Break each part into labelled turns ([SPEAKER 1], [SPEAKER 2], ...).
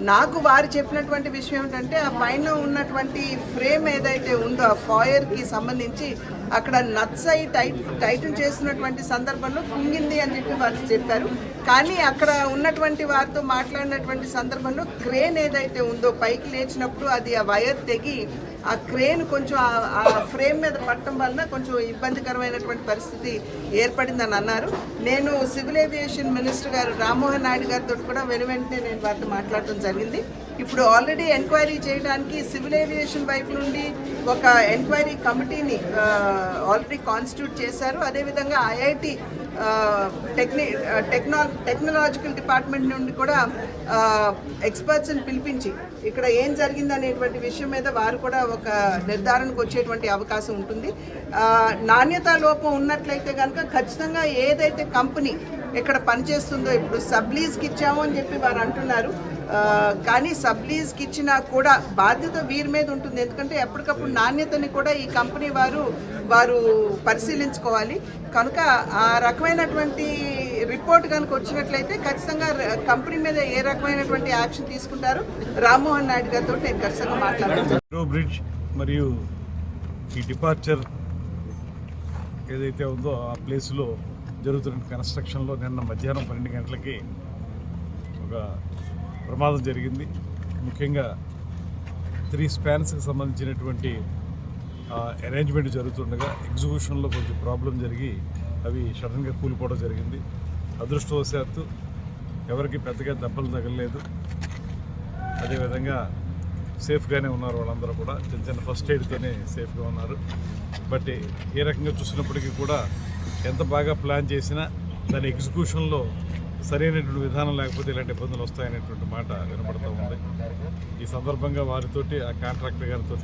[SPEAKER 1] నాకు వారు చెప్పినటువంటి విషయం ఏంటంటే ఆ పైన ఉన్నటువంటి ఫ్రేమ్ ఏదైతే ఉందో ఆ ఫాయర్కి సంబంధించి అక్కడ నట్స్ అయి టైట్ టైటన్ చేస్తున్నటువంటి సందర్భంలో కుంగింది అని చెప్పి వారు చెప్పారు. కానీ అక్కడ ఉన్నటువంటి వారితో మాట్లాడినటువంటి సందర్భంలో క్రేన్ ఏదైతే ఉందో పైకి లేచినప్పుడు అది ఆ వైర్ తెగి ఆ క్రేన్ కొంచెం ఆ ఫ్రేమ్ మీద పట్టడం వలన కొంచెం ఇబ్బందికరమైనటువంటి పరిస్థితి ఏర్పడిందని అన్నారు. నేను సివిల్ ఏవియేషన్ మినిస్టర్ గారు రామ్మోహన్ నాయుడు గారితో కూడా వెను వెంటనే నేను వారితో మాట్లాడటం జరిగింది. ఇప్పుడు ఆల్రెడీ ఎంక్వైరీ చేయడానికి సివిల్ ఏవియేషన్ వైపు నుండి ఒక ఎంక్వైరీ కమిటీని ఆల్రెడీ కాన్స్టిట్యూట్ చేశారు. అదేవిధంగా ఐఐటి టెక్ని టెక్నా టెక్నాలజికల్ డిపార్ట్మెంట్ నుండి కూడా ఎక్స్పర్ట్స్ని పిలిపించి ఇక్కడ ఏం జరిగింది అనేటువంటి విషయం మీద వారు కూడా ఒక నిర్ధారణకు వచ్చేటువంటి అవకాశం ఉంటుంది. నాణ్యత నాణ్యతా లోపం ఉన్నట్లయితే కనుక ఖచ్చితంగా ఏదైతే కంపెనీ ఇక్కడ పనిచేస్తుందో ఇప్పుడు సబ్లీజ్కి ఇచ్చాము అని చెప్పి వారు అంటున్నారు. కానీ సబ్లీజ్కి ఇచ్చినా కూడా బాధ్యత వీరి మీద ఉంటుంది. ఎందుకంటే ఎప్పటికప్పుడు నాణ్యతని కూడా ఈ కంపెనీ వారు వారు పరిశీలించుకోవాలి. కనుక ఆ రకమైనటువంటి రిపోర్ట్ కనుక వచ్చినట్లయితే ఖచ్చితంగా కంపెనీ మీద ఏ రకమైనటువంటి యాక్షన్ తీసుకుంటారో రామ్మోహన్ నాయుడు గారితో నేను ఖచ్చితంగా మాట్లాడతాను.
[SPEAKER 2] రో బ్రిడ్జ్ మరియు ఈ డిపార్చర్ ఏదైతే ఉందో ఆ ప్లేస్లో జరుగుతున్న కన్స్ట్రక్షన్లో నిన్న మధ్యాహ్నం పన్నెండు గంటలకి ఒక ప్రమాదం జరిగింది. ముఖ్యంగా త్రీ స్పాన్స్కి సంబంధించినటువంటి అరేంజ్మెంట్ జరుగుతుండగా ఎగ్జిక్యూషన్లో కొంచెం ప్రాబ్లం జరిగి అవి సడన్గా కూలిపోవడం జరిగింది. అదృష్టవశాత్తు ఎవరికి పెద్దగా దెబ్బలు తగలలేదు. అదేవిధంగా సేఫ్గానే ఉన్నారు వాళ్ళందరూ కూడా. చిన్న చిన్న ఫస్ట్ ఎయిడ్తోనే సేఫ్గా ఉన్నారు. బట్ ఏ రకంగా చూసినప్పటికీ కూడా ఎంత బాగా ప్లాన్ చేసినా దాని ఎగ్జిక్యూషన్లో సరైనటువంటి విధానం లేకపోతే ఇలాంటి ఇబ్బందులు వస్తాయనేటువంటి మాట వినపడుతూ ఉంది. ఈ సందర్భంగా వారితోటి ఆ కాంట్రాక్టర్ గారితో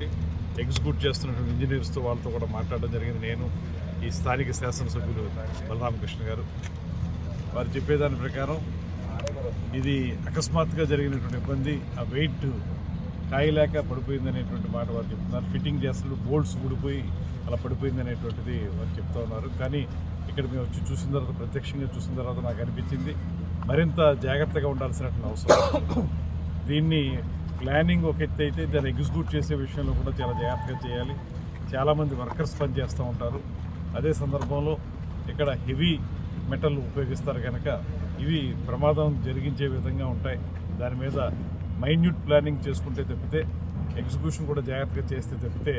[SPEAKER 2] ఎగ్జిక్యూట్ చేస్తున్నటువంటి ఇంజనీర్స్తో వాళ్ళతో కూడా మాట్లాడడం జరిగింది. నేను ఈ స్థానిక శాసనసభ్యులు బలరామకృష్ణ గారు. వారు చెప్పేదాని ప్రకారం ఇది అకస్మాత్తుగా జరిగినటువంటి ఇబ్బంది. ఆ వెయిట్ కాయలేక పడిపోయింది అనేటువంటి మాట వారు చెప్తున్నారు. ఫిట్టింగ్ చేస్తున్న బోల్ట్స్ ఊడిపోయి అలా పడిపోయింది అనేటువంటిది వారు చెప్తా ఉన్నారు. కానీ ఇక్కడ మేము వచ్చి చూసిన తర్వాత ప్రత్యక్షంగా చూసిన తర్వాత నాకు అనిపించింది. మరింత జాగ్రత్తగా ఉండాల్సినటువంటి అవసరం. దీన్ని ప్లానింగ్ ఒక ఎత్తు అయితే దాన్ని ఎగ్జిక్యూట్ చేసే విషయంలో కూడా చాలా జాగ్రత్తగా చేయాలి. చాలామంది వర్కర్స్ పనిచేస్తూ ఉంటారు. అదే సందర్భంలో ఇక్కడ హెవీ మెటల్ ఉపయోగిస్తారు కనుక ఇవి ప్రమాదం జరిగించే విధంగా ఉంటాయి. దాని మీద మైన్యూట్ ప్లానింగ్ చేసుకుంటే తప్పితే ఎగ్జిక్యూషన్ కూడా జాగ్రత్తగా చేస్తే తప్పితే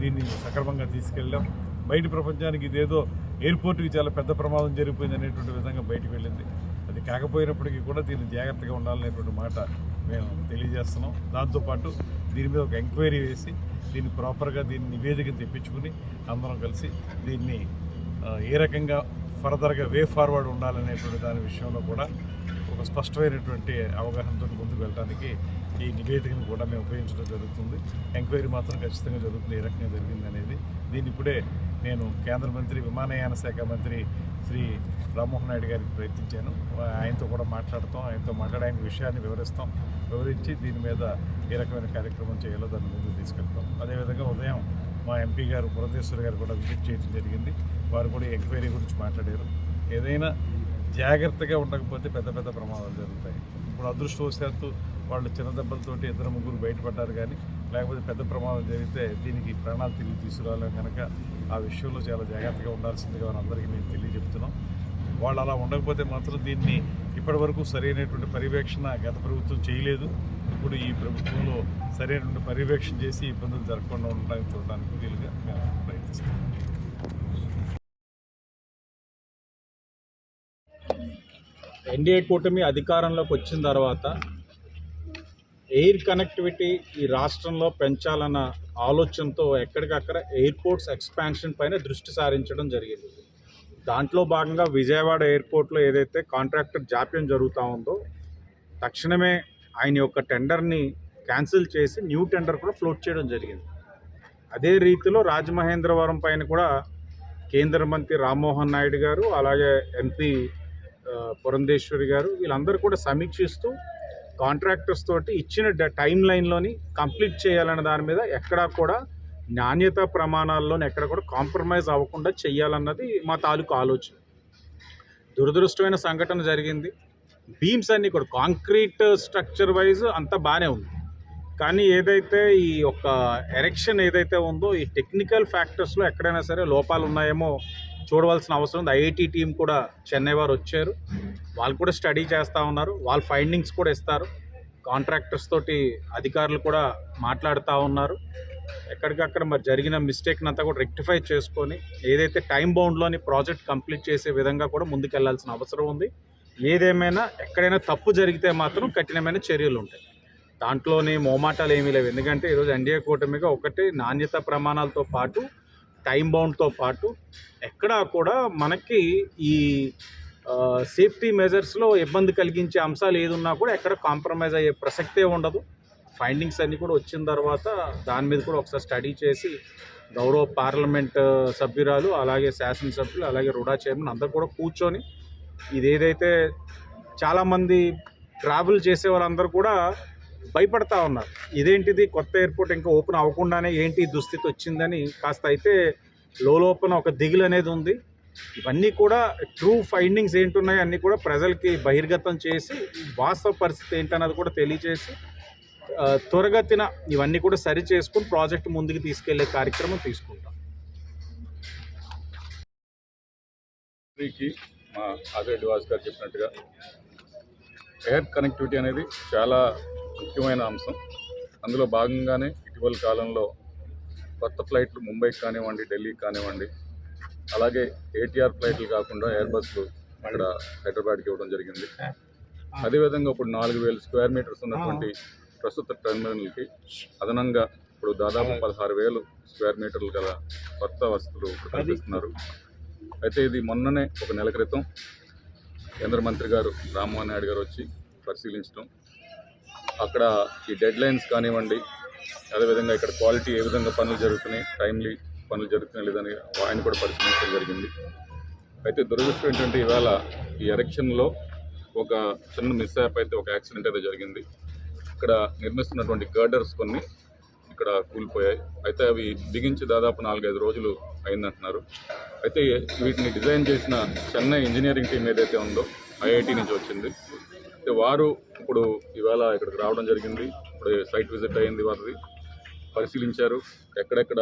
[SPEAKER 2] దీన్ని సక్రమంగా తీసుకెళ్ళాం. బయట ప్రపంచానికి ఇదేదో ఎయిర్పోర్ట్కి చాలా పెద్ద ప్రమాదం జరిగిపోయింది అనేటువంటి విధంగా బయటకు వెళ్ళింది. అది కాకపోయినప్పటికీ కూడా దీన్ని జాగ్రత్తగా ఉండాలనేటువంటి మాట మేము తెలియజేస్తున్నాం. దాంతోపాటు దీని మీద ఒక ఎంక్వైరీ వేసి దీన్ని ప్రాపర్గా దీన్ని నివేదిక తెప్పించుకుని అందరం కలిసి దీన్ని ఏ రకంగా ఫర్దర్గా వే ఫార్వర్డ్ ఉండాలనేటువంటి దాని విషయంలో కూడా ఒక స్పష్టమైనటువంటి అవగాహనతో ముందుకు వెళ్ళడానికి ఈ నివేదికను కూడా మేము ఉపయోగించడం జరుగుతుంది. ఎంక్వైరీ మాత్రం ఖచ్చితంగా జరుగుతుంది. ఏ రకంగా జరిగింది అనేది దీన్ని ఇప్పుడే నేను కేంద్ర మంత్రి విమానయాన శాఖ మంత్రి శ్రీ రామ్మోహన్ నాయుడు గారికి ప్రయత్నించాను. ఆయనతో కూడా మాట్లాడతాం. ఆయనతో మాట్లాడే విషయాన్ని వివరిస్తాం. వివరించి దీని మీద ఏ రకమైన కార్యక్రమం చేయాలో దాన్ని ముందుకు తీసుకెళ్తాం. అదేవిధంగా ఉదయం మా ఎంపీ గారు పురంధేశ్వరి గారు కూడా విజిట్ చేయడం జరిగింది. వారు కూడా ఎంక్వైరీ గురించి మాట్లాడారు. ఏదైనా జాగ్రత్తగా ఉండకపోతే పెద్ద పెద్ద ప్రమాదాలు జరుగుతాయి. ఇప్పుడు అదృష్టవశాత్తు వాళ్ళు చిన్న దెబ్బలతోటి ఇద్దరు ముగ్గురు బయటపడ్డారు కానీ లేకపోతే పెద్ద ప్రమాదం జరిగితే దీనికి ప్రాణాలు తిరిగి తీసుకురావాలని కనుక ఆ విషయంలో చాలా జాగ్రత్తగా ఉండాల్సిందిగా అందరికీ మేము తెలియజెప్తున్నాం. వాళ్ళు అలా ఉండకపోతే మాత్రం దీన్ని ఇప్పటివరకు సరైనటువంటి పర్యవేక్షణ గత ప్రభుత్వం చేయలేదు. ఇప్పుడు ఈ ప్రభుత్వంలో సరైనటువంటి పర్యవేక్షణ చేసి ఇబ్బందులు జరగకుండా ఉండడానికి చూడడానికి వీలుగా మేము ప్రయత్నిస్తాం
[SPEAKER 3] ఎన్డీఏ కూటమి అధికారంలోకి వచ్చిన తర్వాత ఎయిర్ కనెక్టివిటీ ఈ రాష్ట్రంలో పెంచాలన్న ఆలోచనతో ఎక్కడికక్కడ ఎయిర్పోర్ట్స్ ఎక్స్పాన్షన్ పైన దృష్టి సారించడం జరిగింది. దాంట్లో భాగంగా విజయవాడ ఎయిర్పోర్ట్లో ఏదైతే కాంట్రాక్టర్ జాప్యం జరుగుతూ ఉందో తక్షణమే ఆయన యొక్క టెండర్ని క్యాన్సిల్ చేసి న్యూ టెండర్ కూడా ఫ్లోట్ చేయడం జరిగింది. అదే రీతిలో రాజమహేంద్రవరం పైన కూడా కేంద్ర మంత్రి రామ్మోహన్ నాయుడు గారు అలాగే ఎంపీ పురంధేశ్వరి గారు వీళ్ళందరూ కూడా సమీక్షిస్తూ కాంట్రాక్టర్స్ తోటి ఇచ్చిన డ- టైం లైన్లోని కంప్లీట్ చేయాలన్న దాని మీద ఎక్కడా కూడా నాణ్యత ప్రమాణాల్లోని ఎక్కడ కూడా కాంప్రమైజ్ అవ్వకుండా చేయాలన్నది మా తాలూకు ఆలోచన. దురదృష్టమైన సంఘటన జరిగింది. బీమ్స్ అన్నీ కూడా కాంక్రీట్ స్ట్రక్చర్ వైజ్ అంతా బాగానే ఉంది. కానీ ఏదైతే ఈ యొక్క ఎరెక్షన్ ఏదైతే ఉందో ఈ టెక్నికల్ ఫ్యాక్టర్స్లో ఎక్కడైనా సరే లోపాలు ఉన్నాయేమో చూడవలసిన అవసరం ఉంది. ఐఐటి టీం కూడా చెన్నై వారు వచ్చారు. వాళ్ళు కూడా స్టడీ చేస్తూ ఉన్నారు. వాళ్ళ ఫైండింగ్స్ కూడా ఇస్తారు. కాంట్రాక్టర్స్ తోటి అధికారులు కూడా మాట్లాడుతూ ఉన్నారు. ఎక్కడికక్కడ మరి జరిగిన మిస్టేక్ని అంతా కూడా రెక్టిఫై చేసుకొని ఏదైతే టైం బౌండ్లోని ప్రాజెక్ట్ కంప్లీట్ చేసే విధంగా కూడా ముందుకెళ్ళాల్సిన అవసరం ఉంది. ఏదేమైనా ఎక్కడైనా తప్పు జరిగితే మాత్రం కఠినమైన చర్యలు ఉంటాయి. దాంట్లోని మోమాటాలు ఏమీ లేవు. ఎందుకంటే ఈరోజు ఎన్డీఏ కూటమిగా ఒకటి నాణ్యత ప్రమాణాలతో పాటు టైం బౌండ్తో పాటు ఎక్కడా కూడా మనకి ఈ సేఫ్టీ మెజర్స్లో ఇబ్బంది కలిగించే అంశాలు ఏదున్నా కూడా ఎక్కడ కాంప్రమైజ్ అయ్యే ప్రసక్తే ఉండదు. ఫైండింగ్స్ అన్నీ కూడా వచ్చిన తర్వాత దాని మీద కూడా ఒకసారి స్టడీ చేసి గౌరవ పార్లమెంట్ సభ్యురాలు అలాగే శాసనసభ్యులు అలాగే రుడా చైర్మన్ అందరు కూడా కూర్చొని ఇది ఏదైతే చాలామంది ట్రావెల్ చేసే వాళ్ళందరూ కూడా భయపడతా ఉన్నారు. ఇదేంటిది? కొత్త ఎయిర్పోర్ట్ ఇంకా ఓపెన్ అవ్వకుండానే ఏంటి దుస్థితి వచ్చిందని కాస్త అయితే లోపల ఒక దిగులు అనేది ఉంది. ఇవన్నీ కూడా ట్రూ ఫైండింగ్స్ ఏంటున్నాయి అన్నీ కూడా ప్రజలకి బహిర్గతం చేసి వాస్తవ పరిస్థితి ఏంటన్నది కూడా తెలియజేసి త్వరగతిన ఇవన్నీ కూడా సరి చేసుకుని ప్రాజెక్ట్ ముందుకు తీసుకెళ్ళే కార్యక్రమం తీసుకుంటాం.
[SPEAKER 4] మా ఆదర్ డివాస్ గారు చెప్పినట్టుగా ఎయిర్ కనెక్టివిటీ అనేది చాలా ముఖ్యమైన అంశం. అందులో భాగంగానే ఇటీవల కాలంలో కొత్త ఫ్లైట్లు ముంబైకి కానివ్వండి ఢిల్లీకి కానివ్వండి అలాగే ఏటీఆర్ ఫ్లైట్లు కాకుండా ఎయిర్ బస్సులు ఇక్కడ హైదరాబాద్కి ఇవ్వడం జరిగింది. అదేవిధంగా ఇప్పుడు నాలుగు వేల స్క్వేర్ మీటర్స్ ఉన్నటువంటి ప్రస్తుత టెర్మినల్కి అదనంగా ఇప్పుడు దాదాపు పదహారు వేలు స్క్వేర్ మీటర్లు గల కొత్త వసతులు కల్పిస్తున్నారు అయితే ఇది మొన్ననే ఒక నెల క్రితం కేంద్ర మంత్రి గారు రామ్మోహన్ నాయుడు గారు వచ్చి పరిశీలించడం అక్కడ ఈ డెడ్ లైన్స్ కానివ్వండి అదేవిధంగా ఇక్కడ క్వాలిటీ ఏ విధంగా పనులు జరుగుతున్నాయి టైమ్లీ పనులు జరుగుతున్నాయి లేదని ఆయన కూడా పరిశీలించడం జరిగింది. అయితే దురదృష్టం ఏంటంటే ఇవాళ ఈ ఎలక్షన్లో ఒక చిన్న మిస్యాప్ అయితే ఒక యాక్సిడెంట్ అయితే జరిగింది. ఇక్కడ నిర్మిస్తున్నటువంటి గర్డర్స్ కొన్ని ఇక్కడ కూలిపోయాయి. అయితే అవి బిగించి దాదాపు నాలుగైదు రోజులు అయిందంటున్నారు. అయితే వీటిని డిజైన్ చేసిన చెన్నై ఇంజనీరింగ్ టీం ఏదైతే ఉందో ఐఐటి నుంచి వచ్చింది. అయితే వారు ఇప్పుడు ఇవాళ ఇక్కడికి రావడం జరిగింది. ఇప్పుడు సైట్ విజిట్ అయింది వారిది పరిశీలించారు. ఎక్కడెక్కడ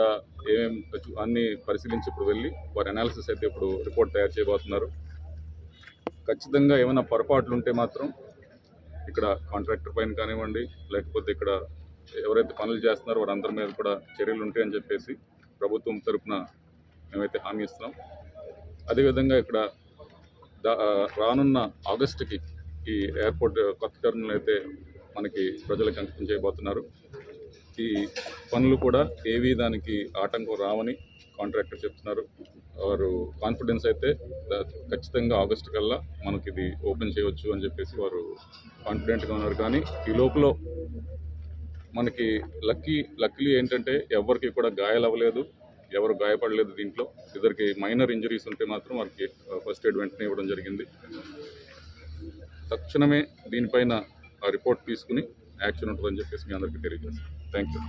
[SPEAKER 4] ఏమేం అన్నీ పరిశీలించి ఇప్పుడు వెళ్ళి వారి అనాలిసిస్ అయితే ఇప్పుడు రిపోర్ట్ తయారు చేయబోతున్నారు. ఖచ్చితంగా ఏమైనా పొరపాట్లు ఉంటే మాత్రం ఇక్కడ కాంట్రాక్టర్ పైన కానివ్వండి లేకపోతే ఇక్కడ ఎవరైతే పనులు చేస్తున్నారో వారందరి మీద కూడా చర్యలు ఉంటాయని చెప్పేసి ప్రభుత్వం తరపున మేమైతే హామీ ఇస్తున్నాం. అదేవిధంగా ఇక్కడ రానున్న ఆగస్టుకి ఈ ఎయిర్పోర్ట్ కొత్త టర్మినల్ అయితే మనకి ప్రజలకు అంకితం చేయబోతున్నారు. ఈ పనులు కూడా ఏవి దానికి ఆటంకం రావని కాంట్రాక్టర్ చెప్తున్నారు. వారు కాన్ఫిడెన్స్ అయితే ఖచ్చితంగా ఆగస్టు కల్లా మనకి ఇది ఓపెన్ చేయవచ్చు అని చెప్పేసి వారు కాన్ఫిడెంట్గా ఉన్నారు. కానీ ఈ లోపల మనకి లక్కీ లక్కీలీ ఏంటంటే ఎవరికి కూడా గాయాలు అవ్వలేదు ఎవరు గాయపడలేదు దీంట్లో. ఇద్దరికి మైనర్ ఇంజరీస్ ఉంటే మాత్రం వారికి ఫస్ట్ ఎయిడ్ వెంటనే ఇవ్వడం జరిగింది. తక్షణమే దీనిపైన ఆ రిపోర్ట్ తీసుకుని యాక్షన్ ఉంటుందని చెప్పేసి మీ అందరికీ తెలియజేస్తాను. Thank you